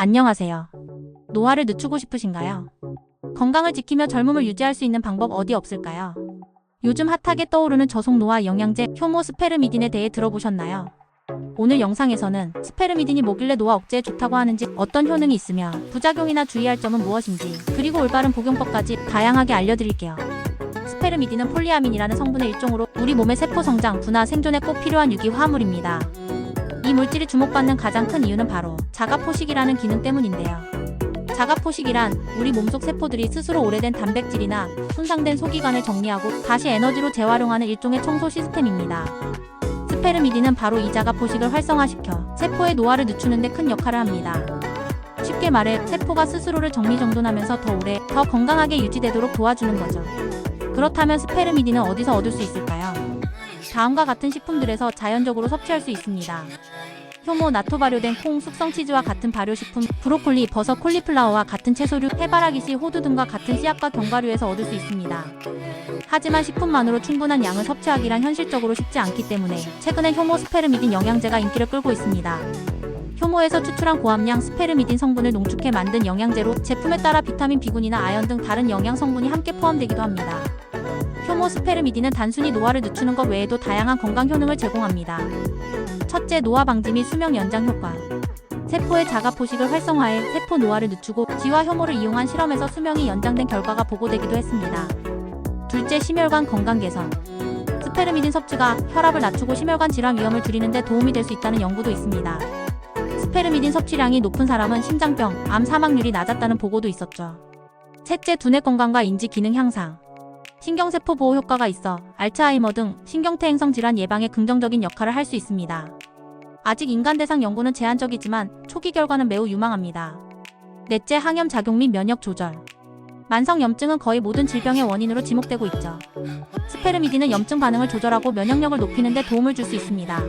안녕하세요. 노화를 늦추고 싶으신가요? 건강을 지키며 젊음을 유지할 수 있는 방법 어디 없을까요? 요즘 핫하게 떠오르는 저속 노화 영양제 효모 스페르미딘에 대해 들어보셨나요? 오늘 영상에서는 스페르미딘이 뭐길래 노화 억제에 좋다고 하는지 어떤 효능이 있으며 부작용이나 주의할 점은 무엇인지 그리고 올바른 복용법까지 다양하게 알려드릴게요. 스페르미딘은 폴리아민이라는 성분의 일종으로 우리 몸의 세포 성장, 분화, 생존에 꼭 필요한 유기 화합물입니다. 이 물질이 주목받는 가장 큰 이유는 바로 자가포식이라는 기능 때문인데요. 자가포식이란 우리 몸속 세포들이 스스로 오래된 단백질이나 손상된 소기관을 정리하고 다시 에너지로 재활용하는 일종의 청소 시스템입니다. 스페르미딘은 바로 이 자가포식을 활성화시켜 세포의 노화를 늦추는 데 큰 역할을 합니다. 쉽게 말해 세포가 스스로를 정리정돈하면서 더 오래, 더 건강하게 유지되도록 도와주는 거죠. 그렇다면 스페르미딘은 어디서 얻을 수 있을까요? 다음과 같은 식품들에서 자연적으로 섭취할 수 있습니다. 효모, 나토 발효된 콩, 숙성 치즈와 같은 발효식품, 브로콜리, 버섯, 콜리플라워와 같은 채소류, 해바라기씨, 호두 등과 같은 씨앗과 견과류에서 얻을 수 있습니다. 하지만 식품만으로 충분한 양을 섭취하기란 현실적으로 쉽지 않기 때문에 최근에 효모 스페르미딘 영양제가 인기를 끌고 있습니다. 효모에서 추출한 고함량 스페르미딘 성분을 농축해 만든 영양제로 제품에 따라 비타민 B군이나 아연 등 다른 영양 성분이 함께 포함되기도 합니다. 효모 스페르미딘은 단순히 노화를 늦추는 것 외에도 다양한 건강 효능을 제공합니다. 첫째, 노화 방지 및 수명 연장 효과. 세포의 자가 포식을 활성화해 세포 노화를 늦추고 지와 효모를 이용한 실험에서 수명이 연장된 결과가 보고되기도 했습니다. 둘째, 심혈관 건강 개선. 스페르미딘 섭취가 혈압을 낮추고 심혈관 질환 위험을 줄이는 데 도움이 될 수 있다는 연구도 있습니다. 스페르미딘 섭취량이 높은 사람은 심장병, 암 사망률이 낮았다는 보고도 있었죠. 셋째, 두뇌 건강과 인지 기능 향상. 신경세포 보호 효과가 있어 알츠하이머 등 신경퇴 행성 질환 예방에 긍정적인 역할을 할 수 있습니다. 아직 인간 대상 연구는 제한적이지만 초기 결과는 매우 유망합니다. 넷째, 항염 작용 및 면역 조절. 만성 염증은 거의 모든 질병의 원인으로 지목되고 있죠. 스페르미딘은 염증 반응을 조절하고 면역력을 높이는 데 도움을 줄 수 있습니다.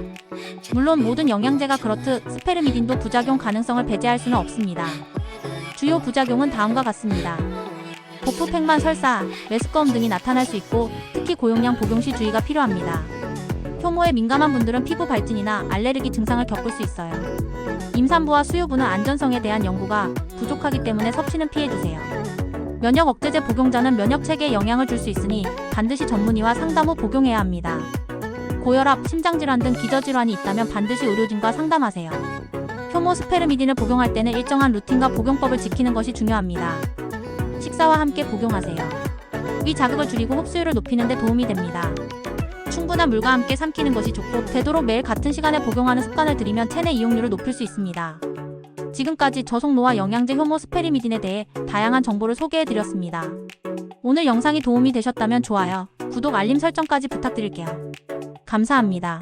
물론 모든 영양제가 그렇듯 스페르미딘도 부작용 가능성을 배제할 수는 없습니다. 주요 부작용은 다음과 같습니다. 복부 팽만 설사, 메스꺼움 등이 나타날 수 있고 특히 고용량 복용 시 주의가 필요합니다. 효모에 민감한 분들은 피부 발진이나 알레르기 증상을 겪을 수 있어요. 임산부와 수유부는 안전성에 대한 연구가 부족하기 때문에 섭취는 피해주세요. 면역 억제제 복용자는 면역 체계에 영향을 줄 수 있으니 반드시 전문의와 상담 후 복용해야 합니다. 고혈압, 심장질환 등 기저질환이 있다면 반드시 의료진과 상담하세요. 효모 스페르미딘을 복용할 때는 일정한 루틴과 복용법을 지키는 것이 중요합니다. 식사와 함께 복용하세요. 위 자극을 줄이고 흡수율을 높이는 데 도움이 됩니다. 충분한 물과 함께 삼키는 것이 좋고 되도록 매일 같은 시간에 복용하는 습관을 들이면 체내 이용률을 높일 수 있습니다. 지금까지 저속 노화 영양제 효모 스페리미딘에 대해 다양한 정보를 소개해 드렸습니다. 오늘 영상이 도움이 되셨다면 좋아요, 구독, 알림 설정까지 부탁드릴게요. 감사합니다.